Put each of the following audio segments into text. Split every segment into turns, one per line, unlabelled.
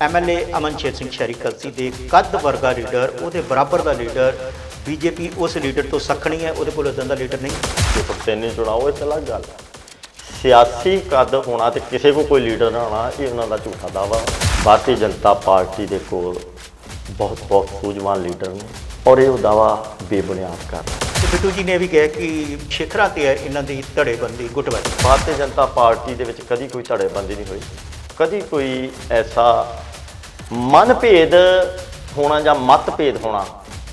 MLA ਅਮਨਸ਼ੇਰ Singh ਸ਼ਹਿਰੀ ਕਲਸੀ ਦੇ ਕੱਦ ਵਰਗਾ ਲੀਡਰ ਉਹਦੇ ਬਰਾਬਰ ਦਾ ਲੀਡਰ ਬੀਜੇਪੀ ਉਸ ਲੀਡਰ ਤੋਂ ਸਖਣੀ ਹੈ ਉਹਦੇ ਕੋਲ ਉਦਾਂ ਦਾ ਲੀਡਰ ਨਹੀਂ।
ਜੇ ਪਕਤੇਨੀ ਚੁਣਾਓ ਇਹ ਅਲੱਗ ਗੱਲ ਹੈ। ਸਿਆਸੀ ਕੱਦ ਹੋਣਾ ਤੇ ਕਿਸੇ ਕੋ ਕੋਈ ਲੀਡਰ ਨਾ ਹੋਣਾ ਇਹ ਉਹਨਾਂ ਦਾ ਝੂਠਾ ਦਾਵਾ ਭਾਰਤੀ ਜਨਤਾ ਪਾਰਟੀ ਦੇ ਕੋਲ ਬਹੁਤ ਬਹੁਤ ਸੂਝਵਾਨ ਲੀਡਰ ਨੇ ਔਰ ਇਹ ਦਾਵਾ ਬੇਬੁਨਿਆਦ ਕਰ
ਤੇ ਬਿੱਟੂ ਜੀ ਨੇ ਵੀ ਕਿਹਾ ਕਿ ਸ਼ਿਖਰਾਂ ਤੇ ਇਹਨਾਂ ਦੀ ਧੜੇਬੰਦੀ ਗੁੱਟਬਾਜੀ
ਭਾਰਤੀ ਜਨਤਾ ਪਾਰਟੀ ਦੇ ਵਿੱਚ ਕਦੀ ਕੋਈ ਧੜੇਬੰਦੀ ਨਹੀਂ ਹੋਈ। ਕਦੀ ਕੋਈ ਐਸਾ ਮਨਭੇਦ ਹੋਣਾ ਜਾਂ ਮਤਭੇਦ ਹੋਣਾ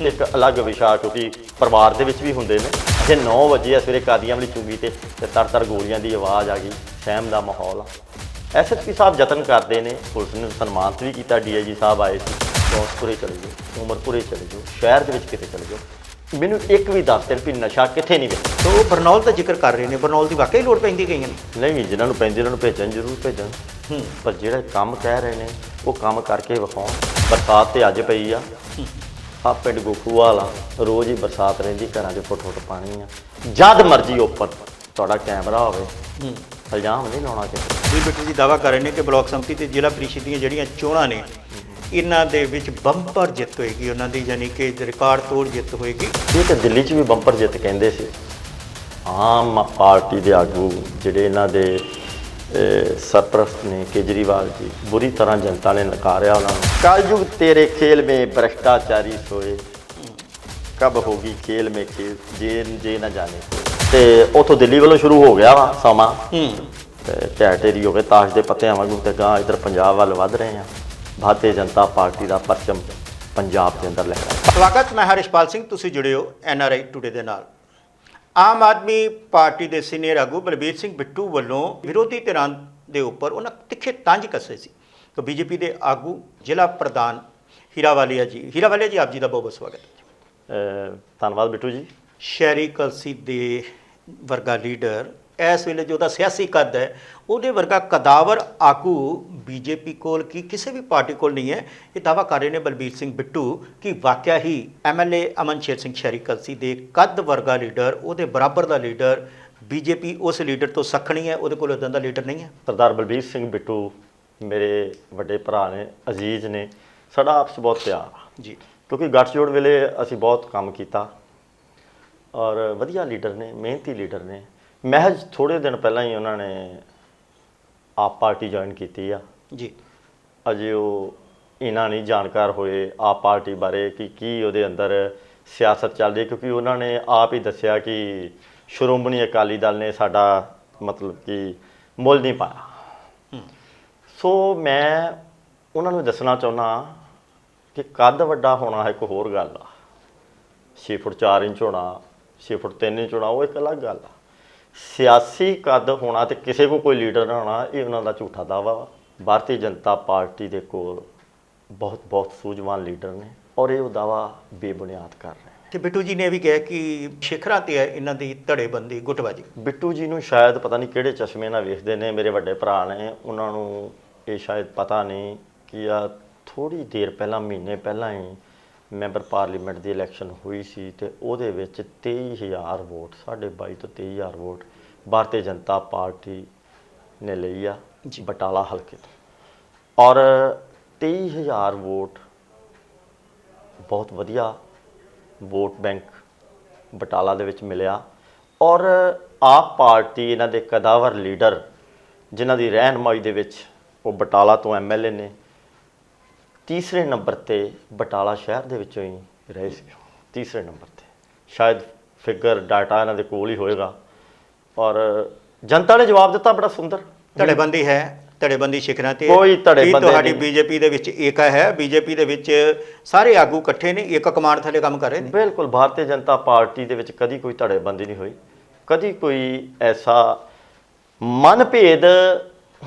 ਇੱਕ ਅਲੱਗ ਵਿਸ਼ਾ ਕਿਉਂਕਿ ਪਰਿਵਾਰ ਦੇ ਵਿੱਚ ਵੀ ਹੁੰਦੇ ਨੇ। ਜੇ 9 ਵਜੇ ਆ ਸਵੇਰੇ ਕਾਦੀਆਂ ਵਾਲੀ ਚੁੰਗੀ ਤੇ ਤੇ ਤਰ ਤਰ ਗੋਲੀਆਂ ਦੀ ਆਵਾਜ਼ ਆ ਗਈ ਸਹਿਮ ਦਾ ਮਾਹੌਲ ਆ। ਐਸਐਸਪੀ ਸਾਹਿਬ ਯਤਨ ਕਰਦੇ ਨੇ ਪੁਲਿਸ ਨੇ ਸਨਮਾਨਿਤ ਵੀ ਕੀਤਾ ਡੀਆਈਜੀ ਸਾਹਿਬ ਆਏ ਸੀ ਚੌਂਸਪੁਰੇ ਚਲੇ ਜਾਓ ਉਮਰਪੁਰੇ ਚਲੇ ਜਾਓ ਸ਼ਹਿਰ ਦੇ ਵਿੱਚ ਕਿਤੇ ਚਲੇ ਜਾਓ ਮੈਨੂੰ ਇੱਕ ਵੀ ਦੱਸ ਦੇਣ ਵੀ ਨਸ਼ਾ ਕਿੱਥੇ ਨਹੀਂ ਵੇਚਦਾ
ਤਾਂ ਉਹ ਬਰਨੌਲ ਦਾ ਜ਼ਿਕਰ ਕਰ ਰਹੇ ਨੇ ਬਰਨੌਲ ਦੀ ਵਾਕਈ ਲੋੜ ਪੈਂਦੀ ਗਈਆਂ ਨੇ?
ਨਹੀਂ ਜਿਨ੍ਹਾਂ ਨੂੰ ਪੈਂਦੀ ਉਹਨਾਂ ਨੂੰ ਭੇਜਣ ਜ਼ਰੂਰ ਭੇਜਣ
ਹੂੰ।
ਪਰ ਜਿਹੜੇ ਕੰਮ ਕਹਿ ਰਹੇ ਨੇ ਉਹ ਕੰਮ ਕਰਕੇ ਵਿਖਾਉਣ। ਬਰਸਾਤ ਤੇ ਅੱਜ ਪਈ ਆ। ਆ ਪਿੰਡ ਗੋਖੂਵਾਲ ਰੋਜ਼ ਹੀ ਬਰਸਾਤ ਰਹਿੰਦੀ ਘਰਾਂ 'ਚ ਫੁੱਟ ਫੁੱਟ ਪਾਣੀ ਆ। ਜਦ ਮਰਜ਼ੀ ਓਪਨ ਤੁਹਾਡਾ ਕੈਮਰਾ ਹੋਵੇ।
ਹੂੰ।
ਇਲਜ਼ਾਮ ਨਹੀਂ ਲਾਉਣਾ ਕਿਸੇ
ਵੀ ਬਿੱਟੂ ਜੀ ਦਾਵਾ ਕਰ ਰਹੇ ਨੇ ਕਿ ਬਲਾਕ ਸੰਮਤੀ ਤੇ ਜ਼ਿਲ੍ਹਾ ਪ੍ਰੀਸ਼ਦ ਦੀਆਂ ਜਿਹੜੀਆਂ ਚੋਣਾਂ ਨੇ ਇਹਨਾਂ ਦੇ ਵਿੱਚ ਬੰਪਰ ਜਿੱਤ ਹੋਏਗੀ ਉਹਨਾਂ ਦੀ ਯਾਨੀ ਕਿ ਰਿਕਾਰਡ ਤੋੜ ਜਿੱਤ ਹੋਏਗੀ।
ਇਹ ਤਾਂ ਦਿੱਲੀ 'ਚ ਵੀ ਬੰਪਰ ਜਿੱਤ ਕਹਿੰਦੇ ਸੀ। ਆਮ ਪਾਰਟੀ ਦੇ ਆਗੂ ਜਿਹੜੇ ਇਹਨਾਂ ਦੇ ਸਰਪ੍ਰਸਤ ਨੇ ਕੇਜਰੀਵਾਲ ਜੀ ਬੁਰੀ ਤਰ੍ਹਾਂ ਜਨਤਾ ਨੇ ਨਕਾਰਿਆ ਉਹਨਾਂ ਨੂੰ। ਕਲਯੁਗ ਤੇਰੇ ਖੇਲ ਮੇ ਭ੍ਰਸ਼ਟਾਚਾਰੀ ਸੋਏ। ਕਬ ਹੋਗੀ ਖੇਲ ਮੇ ਖੇਲ ਜੇ ਜੇ ਨਾ ਜਾਣੇ। ਤੇ ਉਥੋਂ ਦਿੱਲੀ ਵੱਲੋਂ ਸ਼ੁਰੂ ਹੋ ਗਿਆ ਵਾ ਸਮਾਂ।
ਹੂੰ।
ਤੇ ਢਹਿ ਢੇਰੀ ਹੋ ਗਏ ਤਾਸ਼ ਦੇ ਪੱਤਿਆਂ ਵਾਂਗੂ ਤੇ ਗਾਂ ਇਧਰ ਪੰਜਾਬ ਵੱਲ ਵੱਧ ਰਹੇ ਆ। ਭਾਰਤੀ ਜਨਤਾ ਪਾਰਟੀ ਦਾ ਪਰਚਮ ਪੰਜਾਬ ਦੇ ਅੰਦਰ ਲਹਿਰਾ
ਸਵਾਗਤ ਮੈਂ ਹਰਿਸ਼ਪਾਲ ਸਿੰਘ ਤੁਸੀਂ ਜੁੜੇ ਹੋ ਐਨਆਰਆਈ ਟੁਡੇ ਦੇ ਨਾਲ। ਆਮ ਆਦਮੀ ਪਾਰਟੀ ਦੇ ਸੀਨੀਅਰ ਆਗੂ ਬਲਬੀਰ ਸਿੰਘ ਬਿੱਟੂ ਵੱਲੋਂ ਵਿਰੋਧੀ ਧਿਰਾਂ ਦੇ ਉੱਪਰ ਉਹਨਾਂ ਤਿੱਖੇ ਤੰਜ ਕੱਸੇ ਸੀ। ਤਾਂ ਬੀਜੇਪੀ ਦੇ ਆਗੂ ਜ਼ਿਲ੍ਹਾ ਪ੍ਰਧਾਨ ਹੀਰਾਵਾਲੀਆ ਜੀ ਹੀਰਾਵਾਲੀਆ ਜੀ ਆਪ ਜੀ ਦਾ ਬਹੁਤ ਬਹੁਤ ਸਵਾਗਤ ਹੈ।
ਧੰਨਵਾਦ ਬਿੱਟੂ ਜੀ।
ਸ਼ਹਿਰੀ ਕਲਸੀ ਦੇ ਵਰਗਾ ਲੀਡਰ ਇਸ ਵੇਲੇ ਜੋ ਉਹਦਾ ਸਿਆਸੀ ਕੱਦ ਹੈ ਉਹਦੇ ਵਰਗਾ ਕਦਾਵਰ ਆਗੂ ਬੀਜੇਪੀ ਕੋਲ ਕੀ ਕਿਸੇ ਵੀ ਪਾਰਟੀ ਕੋਲ ਨਹੀਂ ਹੈ। ਇਹ ਦਾਵਾ ਕਰ ਰਹੇ ਨੇ ਬਲਬੀਰ ਸਿੰਘ ਬਿੱਟੂ ਕਿ ਵਾਕਿਆ ਹੀ ਐਮਐਲਏ ਅਮਨਸ਼ੇਰ ਸਿੰਘ ਸ਼ਹਿਰੀ ਕਲਸੀ ਦੇ ਕੱਦ ਵਰਗਾ ਲੀਡਰ ਉਹਦੇ ਬਰਾਬਰ ਦਾ ਲੀਡਰ ਬੀਜੇਪੀ ਉਸ ਲੀਡਰ ਤੋਂ ਸਖਣੀ ਹੈ ਉਹਦੇ ਕੋਲ ਉਦਾਂ ਦਾ ਲੀਡਰ ਨਹੀਂ ਹੈ।
ਸਰਦਾਰ ਬਲਬੀਰ ਸਿੰਘ ਬਿੱਟੂ ਮੇਰੇ ਵੱਡੇ ਭਰਾ ਨੇ ਅਜ਼ੀਜ਼ ਨੇ ਸਾਡਾ ਆਪਸ ਬਹੁਤ ਪਿਆਰ
ਜੀ।
ਕਿਉਂਕਿ ਗੱਠਜੋੜ ਵੇਲੇ ਅਸੀਂ ਬਹੁਤ ਕੰਮ ਕੀਤਾ ਔਰ ਵਧੀਆ ਲੀਡਰ ਨੇ ਮਿਹਨਤੀ ਲੀਡਰ ਨੇ। ਮਹਿਜ ਥੋੜੇ ਦਿਨ ਪਹਿਲਾਂ ਹੀ ਉਹਨਾਂ ਨੇ ਆਪ ਪਾਰਟੀ ਜੁਆਇਨ ਕੀਤੀ ਆ।
ਜੀ।
ਅਜੇ ਉਹ ਇਹਨਾਂ ਨਹੀਂ ਜਾਣਕਾਰ ਹੋਏ ਆਪ ਪਾਰਟੀ ਬਾਰੇ ਕਿ ਕੀ ਉਹਦੇ ਅੰਦਰ ਸਿਆਸਤ ਚੱਲ ਰਹੀ ਹੈ ਕਿਉਂਕਿ ਉਹਨਾਂ ਨੇ ਆਪ ਹੀ ਦੱਸਿਆ ਕਿ ਸ਼੍ਰੋਮਣੀ ਅਕਾਲੀ ਦਲ ਨੇ ਸਾਡਾ ਮਤਲਬ ਕਿ ਮੁੱਲ ਨਹੀਂ ਪਾਇਆ। ਸੋ ਮੈਂ ਉਹਨਾਂ ਨੂੰ ਦੱਸਣਾ ਚਾਹੁੰਦਾ ਕਿ ਕੱਦ ਵੱਡਾ ਹੋਣਾ ਇੱਕ ਹੋਰ ਗੱਲ ਆ। 6 ਫੁੱਟ 4 ਇੰਚ ਹੋਣਾ 6 ਫੁੱਟ 3 ਇੰਚ ਹੋਣਾ ਉਹ ਇੱਕ ਅਲੱਗ ਗੱਲ ਆ। ਸਿਆਸੀ ਕੱਦ ਹੋਣਾ ਤੇ ਕਿਸੇ ਕੋ ਕੋਈ ਲੀਡਰ ਹੋਣਾ ਇਹ ਉਹਨਾਂ ਦਾ ਝੂਠਾ ਦਾਵਾ ਵਾ। ਭਾਰਤੀ ਜਨਤਾ ਪਾਰਟੀ ਦੇ ਕੋਲ ਬਹੁਤ ਬਹੁਤ ਸੂਝਵਾਨ ਲੀਡਰ ਨੇ ਔਰ ਇਹ ਦਾਵਾ ਬੇਬੁਨਿਆਦ ਕਰ ਰਹੇ ਨੇ।
ਤੇ ਬਿੱਟੂ ਜੀ ਨੇ ਵੀ ਕਿਹਾ ਕਿ ਸ਼ਿਖਰਾਂ ਤੇ ਹੈ ਇਹਨਾਂ ਦੀ ਧੜੇਬੰਦੀ ਗੁੱਟਬਾਜੀ।
ਬਿੱਟੂ ਜੀ ਨੂੰ ਸ਼ਾਇਦ ਪਤਾ ਨਹੀਂ ਕਿਹੜੇ ਚਸ਼ਮੇ ਨਾਲ ਵੇਖਦੇ ਨੇ ਮੇਰੇ ਵੱਡੇ ਭਰਾ ਨੇ ਉਹਨਾਂ ਨੂੰ ਇਹ ਸ਼ਾਇਦ ਪਤਾ ਨਹੀਂ ਕਿ ਆ ਥੋੜੀ ਦੇਰ ਪਹਿਲਾਂ ਮਹੀਨੇ ਪਹਿਲਾਂ ਹੀ ਮੈਂਬਰ ਪਾਰਲੀਮੈਂਟ ਦੀ ਇਲੈਕਸ਼ਨ ਹੋਈ ਸੀ ਤੇ ਉਹਦੇ ਵਿੱਚ 23000 ਵੋਟ 22.5 ਤੋਂ 23000 ਵੋਟ ਭਾਰਤੀ ਜਨਤਾ ਪਾਰਟੀ ਨੇ ਲਈ ਆ। ਬਟਾਲਾ ਹਲਕੇ ਤੋਂ ਔਰ 23000 ਵੋਟ ਬਹੁਤ ਵਧੀਆ ਵੋਟ ਬੈਂਕ ਬਟਾਲਾ ਦੇ ਵਿੱਚ ਮਿਲਿਆ ਔਰ ਆਪ ਪਾਰਟੀ ਇਹਨਾਂ ਦੇ ਕਦਾਵਰ ਲੀਡਰ ਜਿਨ੍ਹਾਂ ਦੀ ਰਹਿਨਮਾਈ ਦੇ ਵਿੱਚ ਉਹ ਬਟਾਲਾ ਤੋਂ ਐਮਐਲਏ ਨੇ ਤੀਸਰੇ ਨੰਬਰ ਤੇ ਬਟਾਲਾ ਸ਼ਹਿਰ ਦੇ ਵਿੱਚੋਂ ਹੀ ਰਹੇ ਸੀ। ਤੀਸਰੇ ਨੰਬਰ ਤੇ। ਸ਼ਾਇਦ ਫਿਗਰ ਡਾਟਾ ਇਹਨਾਂ ਦੇ ਕੋਲ ਹੀ ਹੋਏਗਾ। ਔਰ ਜਨਤਾ ਨੇ ਜਵਾਬ ਦਿੱਤਾ ਬੜਾ ਸੁੰਦਰ।
ਧੜੇਬੰਦੀ ਹੈ ਧੜੇਬੰਦੀ ਸ਼ਿਖਰਾਂ ਤੇ
ਕੋਈ ਧੜੇਬੰਦੀ
ਕੀ ਤੁਹਾਡੀ
ਨਹੀਂ।
ਬੀਜੇਪੀ ਦੇ ਵਿੱਚ ਏਕਾ ਹੈ? ਬੀਜੇਪੀ ਦੇ ਵਿੱਚ ਸਾਰੇ ਆਗੂ ਇਕੱਠੇ ਨੇ ਇੱਕ ਕਮਾਂਡ ਥੱਲੇ ਕੰਮ ਕਰ ਰਹੇ ਨੇ?
ਬਿਲਕੁਲ ਭਾਰਤੀ ਜਨਤਾ ਪਾਰਟੀ ਦੇ ਵਿੱਚ ਕਦੀ ਕੋਈ ਧੜੇਬੰਦੀ ਨਹੀਂ ਹੋਈ। ਕਦੀ ਕੋਈ ਐਸਾ ਮਨਭੇਦ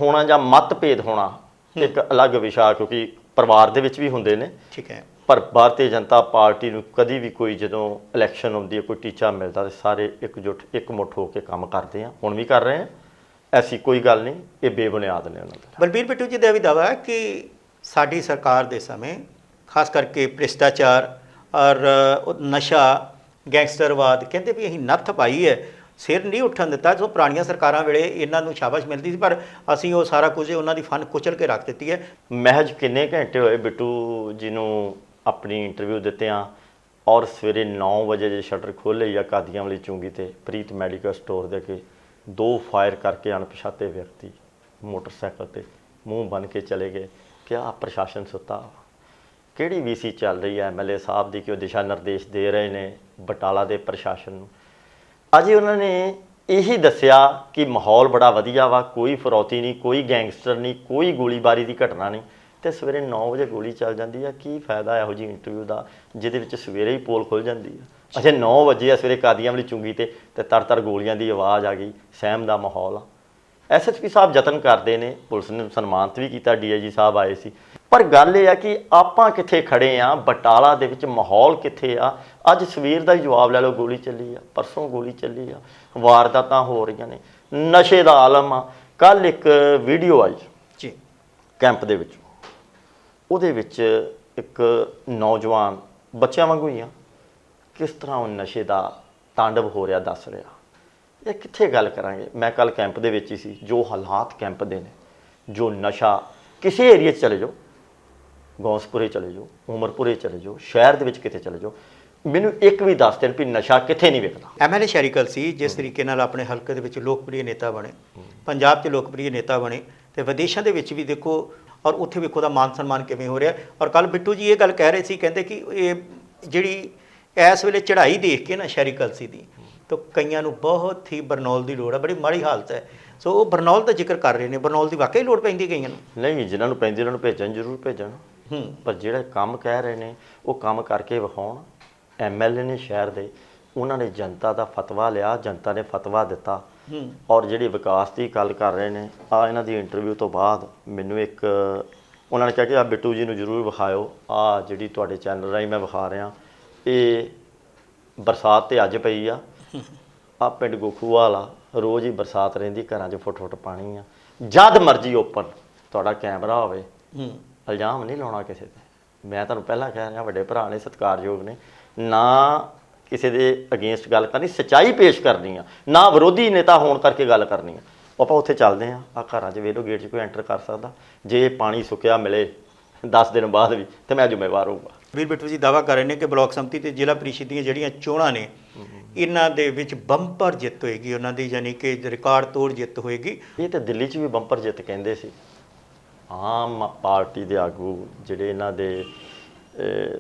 ਹੋਣਾ ਜਾਂ ਮਤਭੇਦ ਹੋਣਾ ਇੱਕ ਅਲੱਗ ਵਿਸ਼ਾ ਕਿਉਂਕਿ ਪਰਿਵਾਰ ਦੇ ਵਿੱਚ ਵੀ ਹੁੰਦੇ ਨੇ।
ਠੀਕ ਹੈ।
ਪਰ ਭਾਰਤੀ ਜਨਤਾ ਪਾਰਟੀ ਨੂੰ ਕਦੀ ਵੀ ਕੋਈ ਜਦੋਂ ਇਲੈਕਸ਼ਨ ਹੁੰਦੀ ਹੈ ਕੋਈ ਟੀਚਾ ਮਿਲਦਾ ਤੇ ਸਾਰੇ ਇਕਜੁੱਟ ਇਕਮੁੱਠ ਹੋ ਕੇ ਕੰਮ ਕਰਦੇ ਆ। ਹੁਣ ਵੀ ਕਰ ਰਹੇ ਆ। ਐਸੀ ਕੋਈ ਗੱਲ ਨਹੀਂ ਇਹ ਬੇਬੁਨਿਆਦ ਨੇ ਉਹਨਾਂ ਦੇ।
ਬਲਬੀਰ ਬਿੱਟੂ ਜੀ ਦਾ ਵੀ ਦਾਵਾ ਹੈ ਕਿ ਸਾਡੀ ਸਰਕਾਰ ਦੇ ਸਮੇਂ ਖਾਸ ਕਰਕੇ ਭ੍ਰਿਸ਼ਟਾਚਾਰ ਔਰ ਨਸ਼ਾ ਗੈਂਗਸਟਰਵਾਦ ਕਹਿੰਦੇ ਵੀ ਅਸੀਂ ਨੱਥ ਪਾਈ ਹੈ। ਸਿਰ ਨਹੀਂ ਉੱਠਣ ਦਿੱਤਾ। ਜੋ ਪੁਰਾਣੀਆਂ ਸਰਕਾਰਾਂ ਵੇਲੇ ਇਹਨਾਂ ਨੂੰ ਸ਼ਾਬਾਸ਼ ਮਿਲਦੀ ਸੀ, ਪਰ ਅਸੀਂ ਉਹ ਸਾਰਾ ਕੁਝ ਉਹਨਾਂ ਦੀ ਫਨ ਕੁਚਲ ਕੇ ਰੱਖ ਦਿੱਤੀ ਹੈ।
ਮਹਿਜ ਕਿੰਨੇ ਘੰਟੇ ਹੋਏ ਬਿੱਟੂ ਜੀ ਨੂੰ ਆਪਣੀ ਇੰਟਰਵਿਊ ਦਿੱਤਿਆਂ ਔਰ ਸਵੇਰੇ 9 ਵਜੇ ਜੇ ਸ਼ਟਰ ਖੋਲ੍ਹੇ ਜਾਂ ਕਾਦੀਆਂ ਵਾਲੀ ਚੁੰਗੀ ਤੇ ਪ੍ਰੀਤ ਮੈਡੀਕਲ ਸਟੋਰ ਦੇ ਕੇ ਦੋ ਫਾਇਰ ਕਰਕੇ ਅਣਪਛਾਤੇ ਵਿਅਕਤੀ ਮੋਟਰਸਾਈਕਲ ਤੇ ਮੂੰਹ ਬਨ ਕੇ ਚਲੇ ਗਏ। ਕਿਆ ਪ੍ਰਸ਼ਾਸਨ ਸੁੱਤਾ? ਵਾ? ਕਿਹੜੀ ਵੀਸੀ ਚੱਲ ਰਹੀ ਹੈ? ਐਮਐਲਏ ਸਾਹਿਬ ਦੀ ਕਿ ਉਹ ਦਿਸ਼ਾ ਨਿਰਦੇਸ਼ ਦੇ ਰਹੇ ਨੇ? ਬਟਾਲਾ ਦੇ ਪ੍ਰਸ਼ਾਸਨ ਨੂੰ ਅਜੇ ਉਹਨਾਂ ਨੇ ਇਹੀ ਦੱਸਿਆ ਕਿ ਮਾਹੌਲ ਬੜਾ ਵਧੀਆ ਵਾ, ਕੋਈ ਫਰੌਤੀ ਨਹੀਂ, ਕੋਈ ਗੈਂਗਸਟਰ ਨਹੀਂ, ਕੋਈ ਗੋਲੀਬਾਰੀ ਦੀ ਘਟਨਾ ਨਹੀਂ। ਤੇ ਸਵੇਰੇ 9 ਵਜੇ ਗੋਲੀ ਚੱਲ ਜਾਂਦੀ ਆ, ਕੀ ਫਾਇਦਾ ਇਹੋ ਜੀ ਇੰਟਰਵਿਊ ਦਾ, ਜਿਹਦੇ ਵਿੱਚ ਸਵੇਰੇ ਹੀ ਪੋਲ ਖੁੱਲ ਜਾਂਦੀ ਆ। ਅੱਛਾ 9 ਵਜੇ ਆ ਸਵੇਰੇ ਕਾਦੀਆਂ ਵਾਲੀ ਚੁੰਗੀ ਤੇ ਤੇ ਤਰ ਤਰ ਗੋਲੀਆਂ ਦੀ ਆਵਾਜ਼ ਆ ਗਈ, ਸਹਿਮ ਦਾ ਮਾਹੌਲ ਆ। ਐਸਐਸਪੀ ਸਾਹਿਬ ਯਤਨ ਕਰਦੇ ਨੇ, ਪੁਲਿਸ ਨੇ ਸਨਮਾਨਿਤ ਵੀ ਕੀਤਾ ਡੀਆਈਜੀ ਸਾਹਿਬ ਆਏ ਸੀ। ਪਰ ਗੱਲ ਇਹ ਆ ਕਿ ਆਪਾਂ ਕਿੱਥੇ ਖੜੇ ਆ ਬਟਾਲਾ ਦੇ ਵਿੱਚ ਮਾਹੌਲ ਕਿੱਥੇ ਆ? ਅੱਜ ਸਵੇਰ ਦਾ ਹੀ ਜਵਾਬ ਲੈ ਲਓ ਗੋਲੀ ਚੱਲੀ ਆ ਪਰਸੋਂ ਗੋਲੀ ਚੱਲੀ ਆ ਵਾਰਦਾਤਾਂ ਹੋ ਰਹੀਆਂ ਨੇ ਨਸ਼ੇ ਦਾ ਆਲਮ ਆ। ਕੱਲ ਇੱਕ ਵੀਡੀਓ ਆਈ
ਜੀ।
ਕੈਂਪ ਦੇ ਵਿੱਚ। ਉਹਦੇ ਵਿੱਚ ਇੱਕ ਨੌਜਵਾਨ ਬੱਚਿਆਂ ਵਾਂਗੂ ਹੀ ਆ। ਕਿਸ ਤਰ੍ਹਾਂ ਉਹ ਨਸ਼ੇ ਦਾ ਤਾਂਡਵ ਹੋ ਰਿਹਾ ਦੱਸ ਰਿਹਾ? ਇਹ ਕਿੱਥੇ ਗੱਲ ਕਰਾਂਗੇ? ਮੈਂ ਕੱਲ ਕੈਂਪ ਦੇ ਵਿੱਚ ਹੀ ਸੀ। ਜੋ ਹਾਲਾਤ ਕੈਂਪ ਦੇ ਨੇ ਜੋ ਨਸ਼ਾ ਕਿਸੇ ਏਰੀਆ 'ਚ ਚਲੇ ਜਾਓ ਗੌਂਸਪੁਰੇ ਚਲੇ ਜਾਓ ਉਮਰਪੁਰੇ ਚਲੇ ਜਾਓ ਸ਼ਹਿਰ ਦੇ ਵਿੱਚ ਕਿਤੇ ਚਲੇ ਜਾਓ। ਮੈਨੂੰ ਇੱਕ ਵੀ ਦੱਸ ਦੇਣ ਵੀ ਨਸ਼ਾ ਕਿੱਥੇ ਨਹੀਂ ਵਿਕਦਾ।
ਐਮਐਲਏ ਸ਼ੈਰੀਕਲ ਸੀ ਜਿਸ ਤਰੀਕੇ ਨਾਲ ਆਪਣੇ ਹਲਕੇ ਦੇ ਵਿੱਚ ਲੋਕਪ੍ਰਿਯ ਨੇਤਾ ਬਣੇ ਪੰਜਾਬ 'ਚ ਲੋਕਪ੍ਰਿਯ ਨੇਤਾ ਬਣੇ ਤੇ ਵਿਦੇਸ਼ਾਂ ਦੇ ਵਿੱਚ ਵੀ ਦੇਖੋ ਔਰ ਉੱਥੇ ਵੇਖੋ ਦਾ ਮਾਨ ਸਨਮਾਨ ਕਿਵੇਂ ਹੋ ਰਿਹਾ। ਔਰ ਕੱਲ ਬਿੱਟੂ ਜੀ ਇਹ ਗੱਲ ਕਹਿ ਰਹੇ ਸੀ ਕਹਿੰਦੇ ਕਿ ਇਹ ਜਿਹੜੀ ਇਸ ਵੇਲੇ ਚੜ੍ਹਾਈ ਦੇਖ ਕੇ ਨਾ ਸ਼ੈਰੀਕਲ ਸੀ ਦੀ ਤਾਂ ਕਈਆਂ ਨੂੰ ਬਹੁਤ ਹੀ ਬਰਨੌਲ ਦੀ ਲੋੜ ਹੈ ਬੜੀ ਮਾੜੀ ਹਾਲਤ ਹੈ। ਸੋ ਉਹ ਬਰਨੌਲ ਦਾ ਜ਼ਿਕਰ ਕਰ ਰਹੇ ਨੇ ਬਰਨੌਲ ਦੀ ਵਾਕਈ ਲੋੜ ਪੈਂਦੀ ਕਈਆਂ ਨੂੰ?
ਨਹੀਂ ਜਿਨ੍ਹਾਂ ਨੂੰ ਪੈਂਦੀ ਉਹਨਾਂ ਨੂੰ ਭੇਜਣ ਜ਼ਰੂਰ ਭੇਜਣ ਪਰ ਜਿਹੜਾ ਕੰਮ ਕਹਿ ਰਹੇ ਨੇ, ਉਹ ਕੰਮ ਕਰਕੇ ਵਿਖਾਉਣ। ਐਮਐਲਏ ਨੇ ਸ਼ਹਿਰ ਦੇ ਉਹਨਾਂ ਨੇ ਜਨਤਾ ਦਾ ਫਤਵਾ ਲਿਆ, ਜਨਤਾ ਨੇ ਫਤਵਾ ਦਿੱਤਾ। ਔਰ ਜਿਹੜੀ ਵਿਕਾਸ ਦੀ ਗੱਲ ਕਰ ਰਹੇ ਨੇ, ਆ ਇਹਨਾਂ ਦੀ ਇੰਟਰਵਿਊ ਤੋਂ ਬਾਅਦ ਮੈਨੂੰ ਇੱਕ, ਉਹਨਾਂ ਨੇ ਕਿਹਾ ਕਿ ਆ ਬਿੱਟੂ ਜੀ ਨੂੰ ਜ਼ਰੂਰ ਵਿਖਾਇਓ। ਆ ਜਿਹੜੀ ਤੁਹਾਡੇ ਚੈਨਲ ਰਾਹੀਂ ਮੈਂ ਵਿਖਾ ਰਿਹਾ, ਇਹ ਬਰਸਾਤ ਤੇ ਅੱਜ ਪਈ ਆ। ਆ ਪਿੰਡ ਗੋਖੂ ਆ, ਰੋਜ਼ ਹੀ ਬਰਸਾਤ ਰਹਿੰਦੀ, ਘਰਾਂ 'ਚ ਫੁੱਟ ਫੁੱਟ ਪਾਣੀ ਆ। ਜਦ ਮਰਜ਼ੀ ਓਪਨ, ਤੁਹਾਡਾ ਕੈਮਰਾ ਹੋਵੇ। ਇਲਜ਼ਾਮ ਨਹੀਂ ਲਾਉਣਾ ਕਿਸੇ ਤੇ। ਮੈਂ ਤੁਹਾਨੂੰ ਪਹਿਲਾਂ ਕਹਿ ਰਿਹਾ ਵੱਡੇ ਭਰਾ ਨੇ ਸਤਿਕਾਰਯੋਗ ਨੇ ਨਾ ਕਿਸੇ ਦੇ ਅਗੇਂਸਟ ਗੱਲ ਕਰਨੀ ਸਚਾਈ ਪੇਸ਼ ਕਰਨੀ ਆ। ਨਾ ਵਿਰੋਧੀ ਨੇਤਾ ਹੋਣ ਕਰਕੇ ਗੱਲ ਕਰਨੀ ਆ। ਆਪਾਂ ਉੱਥੇ ਚੱਲਦੇ ਆ ਆ ਘਰਾਂ 'ਚ ਵੇਲੋ ਗੇਟ 'ਚ ਕੋਈ ਐਂਟਰ ਕਰ ਸਕਦਾ। ਜੇ ਪਾਣੀ ਸੁੱਕਿਆ ਮਿਲੇ 10 ਦਿਨ ਬਾਅਦ ਵੀ ਤੇ ਮੈਂ ਜ਼ਿੰਮੇਵਾਰ ਹੋਊਗਾ।
ਵੀਰ ਬਿੱਟੂ ਜੀ ਦਾਵਾ ਕਰ ਰਹੇ ਨੇ ਕਿ ਬਲਾਕ ਸੰਮਤੀ ਤੇ ਜ਼ਿਲ੍ਹਾ ਪ੍ਰੀਸ਼ਦ ਦੀਆਂ ਜਿਹੜੀਆਂ ਚੋਣਾਂ ਨੇ ਇਹਨਾਂ ਦੇ ਵਿੱਚ ਬੰਪਰ ਜਿੱਤ ਹੋਏਗੀ। ਉਹਨਾਂ ਦੀ ਯਾਨੀ ਕਿ ਰਿਕਾਰਡ ਤੋੜ ਜਿੱਤ ਹੋਏਗੀ।
ਇਹ ਤੇ ਦਿੱਲੀ 'ਚ ਵੀ ਬੰਪਰ ਜਿੱਤ ਕਹਿੰਦੇ ਸੀ। ਆਮ ਪਾਰਟੀ ਦੇ ਆਗੂ ਜਿਹੜੇ ਇਹਨਾਂ ਦੇ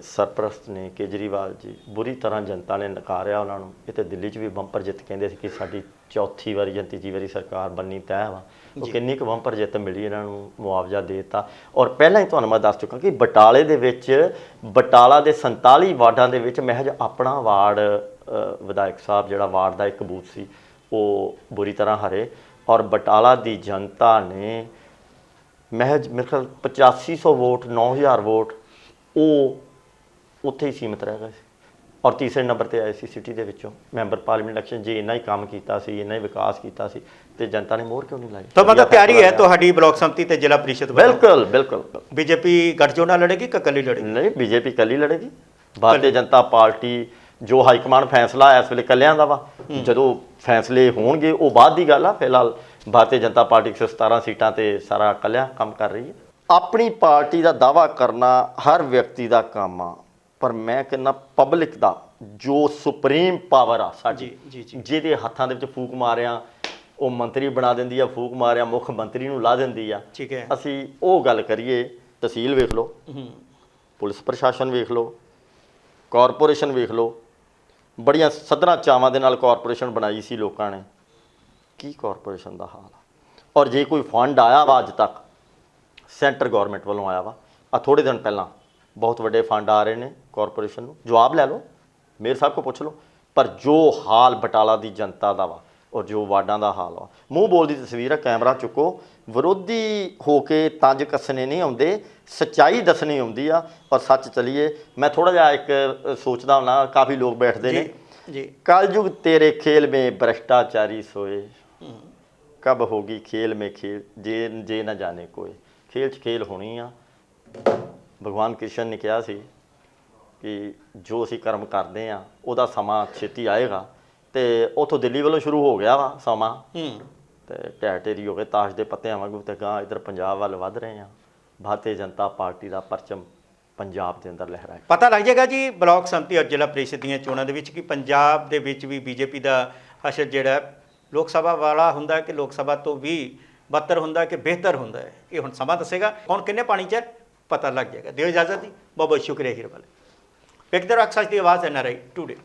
ਸਰਪ੍ਰਸਤ ਨੇ ਕੇਜਰੀਵਾਲ ਜੀ ਬੁਰੀ ਤਰ੍ਹਾਂ ਜਨਤਾ ਨੇ ਨਕਾਰਿਆ ਉਹਨਾਂ ਨੂੰ। ਇਹ ਤੇ ਦਿੱਲੀ 'ਚ ਵੀ ਬੰਪਰ ਜਿੱਤ ਕਹਿੰਦੇ ਸੀ ਕਿ ਸਾਡੀ ਚੌਥੀ ਵਾਰੀ ਜਾਂ ਤੀਜੀ ਵਾਰੀ ਸਰਕਾਰ ਬੰਨੀ ਤੈਅ ਵਾ। ਉਹ ਕਿੰਨੀ ਕੁ ਬੰਪਰ ਜਿੱਤ ਮਿਲੀ ਇਹਨਾਂ ਨੂੰ ਮੁਆਵਜ਼ਾ ਦੇ ਦਿੱਤਾ। ਔਰ ਪਹਿਲਾਂ ਹੀ ਤੁਹਾਨੂੰ ਮੈਂ ਦੱਸ ਚੁੱਕਾ ਕਿ ਬਟਾਲੇ ਦੇ ਵਿੱਚ ਬਟਾਲਾ ਦੇ 47 ਵਾਰਡਾਂ ਦੇ ਵਿੱਚ ਮਹਿਜ ਆਪਣਾ ਵਾਰਡ ਵਿਧਾਇਕ ਸਾਹਿਬ ਜਿਹੜਾ ਵਾਰਡ ਦਾ ਇੱਕ ਬੂਥ ਸੀ ਉਹ ਬੁਰੀ ਤਰ੍ਹਾਂ ਹਰੇ। ਔਰ ਬਟਾਲਾ ਦੀ ਜਨਤਾ ਨੇ ਮਹਿਜ ਮੇਰੇ ਖਿਆਲ 8500 ਵੋਟ 9000 ਵੋਟ ਉਹ ਉੱਥੇ ਹੀ ਸੀਮਿਤ ਰਹਿ ਗਏ ਸੀ। ਔਰ ਤੀਸਰੇ ਨੰਬਰ ਤੇ ਆਏ ਸੀ ਸਿਟੀ ਦੇ ਵਿੱਚੋਂ ਮੈਂਬਰ ਪਾਰਲੀਮੈਂਟ ਇਲੈਕਸ਼ਨ ਜੇ ਇੰਨਾ ਹੀ ਕੰਮ ਕੀਤਾ ਸੀ ਇੰਨਾ ਹੀ ਵਿਕਾਸ ਕੀਤਾ ਸੀ ਤੇ ਜਨਤਾ ਨੇ ਮੋਹਰ ਕਿਉਂ ਨਹੀਂ ਲਾਈ?
ਤਾਂ ਮਤਲਬ ਤਿਆਰੀ ਹੈ ਤੁਹਾਡੀ ਬਲਾਕ ਸੰਮਤੀ ਤੇ ਜ਼ਿਲ੍ਹਾ ਪ੍ਰੀਸ਼ਦ
ਬਿਲਕੁਲ ਬਿਲਕੁਲ।
ਬੀਜੇਪੀ ਗੱਠਜੋੜ ਲੜੇਗੀ ਕਿ ਇਕੱਲੀ ਲੜੇਗੀ?
ਨਹੀਂ ਬੀਜੇਪੀ ਕੱਲੀ ਲੜੇਗੀ। ਭਾਰਤੀ ਜਨਤਾ ਪਾਰਟੀ ਜੋ ਹਾਈ ਕਮਾਂਡ ਫੈਸਲਾ ਇਸ ਵੇਲੇ ਕੱਲਿਆਂ ਦਾ ਵਾ ਜਦੋਂ ਫੈਸਲੇ ਹੋਣਗੇ ਉਹ ਬਾਅਦ ਦੀ ਗੱਲ ਆ ਫਿਲਹਾਲ ਭਾਰਤੀ ਜਨਤਾ ਪਾਰਟੀ 117 ਸੀਟਾਂ ਤੇ ਸਾਰਾ ਕੱਲਿਆਂ ਕੰਮ ਕਰ ਰਹੀ ਹੈ। ਆਪਣੀ ਪਾਰਟੀ ਦਾ ਦਾਵਾ ਕਰਨਾ ਹਰ ਵਿਅਕਤੀ ਦਾ ਕੰਮ ਆ ਪਰ ਮੈਂ ਕਹਿੰਦਾ ਪਬਲਿਕ ਦਾ ਜੋ ਸੁਪਰੀਮ ਪਾਵਰ ਆ ਸਾਡੀ। ਜਿਹਦੇ ਹੱਥਾਂ ਦੇ ਵਿੱਚ ਫੂਕ ਮਾਰਿਆ ਉਹ ਮੰਤਰੀ ਬਣਾ ਦਿੰਦੀ ਆ ਫੂਕ ਮਾਰਿਆ ਮੁੱਖ ਮੰਤਰੀ ਨੂੰ ਲਾ ਦਿੰਦੀ ਆ।
ਠੀਕ ਹੈ।
ਅਸੀਂ ਉਹ ਗੱਲ ਕਰੀਏ ਤਹਿਸੀਲ ਵੇਖ ਲਓ ਪੁਲਿਸ ਪ੍ਰਸ਼ਾਸਨ ਵੇਖ ਲਓ ਕਾਰਪੋਰੇਸ਼ਨ ਵੇਖ ਲਓ ਬੜੀਆਂ ਸਦਰਾਂ ਚਾਵਾਂ ਦੇ ਨਾਲ ਕਾਰਪੋਰੇਸ਼ਨ ਬਣਾਈ ਸੀ ਲੋਕਾਂ ਨੇ। ਕੀ ਕਾਰਪੋਰੇਸ਼ਨ ਦਾ ਹਾਲ ਆ? ਔਰ ਜੇ ਕੋਈ ਫੰਡ ਆਇਆ ਵਾ ਅੱਜ ਤੱਕ ਸੈਂਟਰ ਗਵਰਨਮੈਂਟ ਵੱਲੋਂ ਆਇਆ ਵਾ ਆ ਥੋੜੇ ਦਿਨ ਪਹਿਲਾਂ ਬਹੁਤ ਵੱਡੇ ਫੰਡ ਆ ਰਹੇ ਨੇ ਕਾਰਪੋਰੇਸ਼ਨ ਨੂੰ। ਜਵਾਬ ਲੈ ਲਓ ਮੇਰੇ ਸਾਹਿਬ ਕੋ ਪੁੱਛ ਲਓ। ਪਰ ਜੋ ਹਾਲ ਬਟਾਲਾ ਦੀ ਜਨਤਾ ਦਾ ਵਾ ਔਰ ਜੋ ਵਾਰਡਾਂ ਦਾ ਹਾਲ ਵਾ ਮੂੰਹ ਬੋਲ ਦੀ ਤਸਵੀਰ ਆ ਕੈਮਰਾ ਚੁੱਕੋ। ਵਿਰੋਧੀ ਹੋ ਕੇ ਤੰਜ ਕੱਸਣੇ ਨਹੀਂ ਆਉਂਦੇ ਸਚਾਈ ਦੱਸਣੀ ਆਉਂਦੀ ਆ। ਔਰ ਸੱਚ ਚਲੀਏ ਮੈਂ ਥੋੜਾ ਜਿਹਾ ਇੱਕ ਸੋਚਦਾ ਹੁਣਾ ਕਾਫੀ ਲੋਕ ਬੈਠਦੇ ਨੇ।
ਜੀ।
ਕਲਯੁਗ ਤੇਰੇ ਖੇਲ ਮੇ ਭ੍ਰਸ਼ਟਾਚਾਰੀ ਸੋਏ ਕਬ ਹੋਗੀ ਖੇਲ ਮੇ ਖੇਲ ਜੇ ਜੇ ਨਾ ਜਾਣੇ ਕੋਈ। ਖੇਲ ਚ ਖੇਲ ਹੋਣੀ ਆ। ਭਗਵਾਨ ਕ੍ਰਿਸ਼ਨ ਨੇ ਕਿਹਾ ਸੀ ਕਿ ਜੋ ਅਸੀਂ ਕਰਮ ਕਰਦੇ ਆ ਉਹਦਾ ਸਮਾਂ ਛੇਤੀ ਆਏਗਾ। ਤੇ ਉਥੋਂ ਦਿੱਲੀ ਵੱਲੋਂ ਸ਼ੁਰੂ ਹੋ ਗਿਆ ਵਾ ਸਮਾਂ। ਤੇ ਢਹਿ ਢੇਰੀ ਹੋ ਗਏ ਤਾਸ਼ ਦੇ ਪੱਤਿਆਂ ਵਾਂਗੂ ਤੇ ਗਾਂ ਇਧਰ ਪੰਜਾਬ ਵੱਲ ਵੱਧ ਰਹੇ ਆ। ਭਾਰਤੀ ਜਨਤਾ ਪਾਰਟੀ ਦਾ ਪਰਚਮ ਪੰਜਾਬ ਦੇ ਅੰਦਰ ਲਹਿਰਾਇਆ
ਪਤਾ ਲੱਗ ਜਾਏਗਾ ਜੀ ਬਲਾਕ ਸੰਤੀ ਔਰ ਜ਼ਿਲ੍ਹਾ ਪ੍ਰੀਸ਼ਦ ਦੀਆਂ ਚੋਣਾਂ ਦੇ ਵਿੱਚ ਕਿ ਪੰਜਾਬ ਦੇ ਵਿੱਚ ਵੀ ਬੀਜੇਪੀ ਦਾ ਅਸਰ ਜਿਹੜਾ ਲੋਕ ਸਭਾ ਵਾਲਾ ਹੁੰਦਾ ਕਿ ਲੋਕ ਸਭਾ ਤੋਂ ਵੀ ਬੱਤਰ ਹੁੰਦਾ ਕਿ ਬਿਹਤਰ ਹੁੰਦਾ ਹੈ? ਇਹ ਹੁਣ ਸਮਾਂ ਦੱਸੇਗਾ। ਕੌਣ ਕਿੰਨੇ ਪਾਣੀ 'ਚ ਹੈ? ਪਤਾ ਲੱਗ ਜਾਏਗਾ। ਦਿਓ ਇਜਾਜ਼ਤ ਜੀ। ਬਹੁਤ ਬਹੁਤ ਸ਼ੁਕਰੀਆ ਹੀਰੋ ਵਾਲੇ ਵੇਖਦੇ ਰਹੋ ਦੀ ਆਵਾਜ਼ ਐਨ ਆਰ ਆਈ ਟੂਡੇ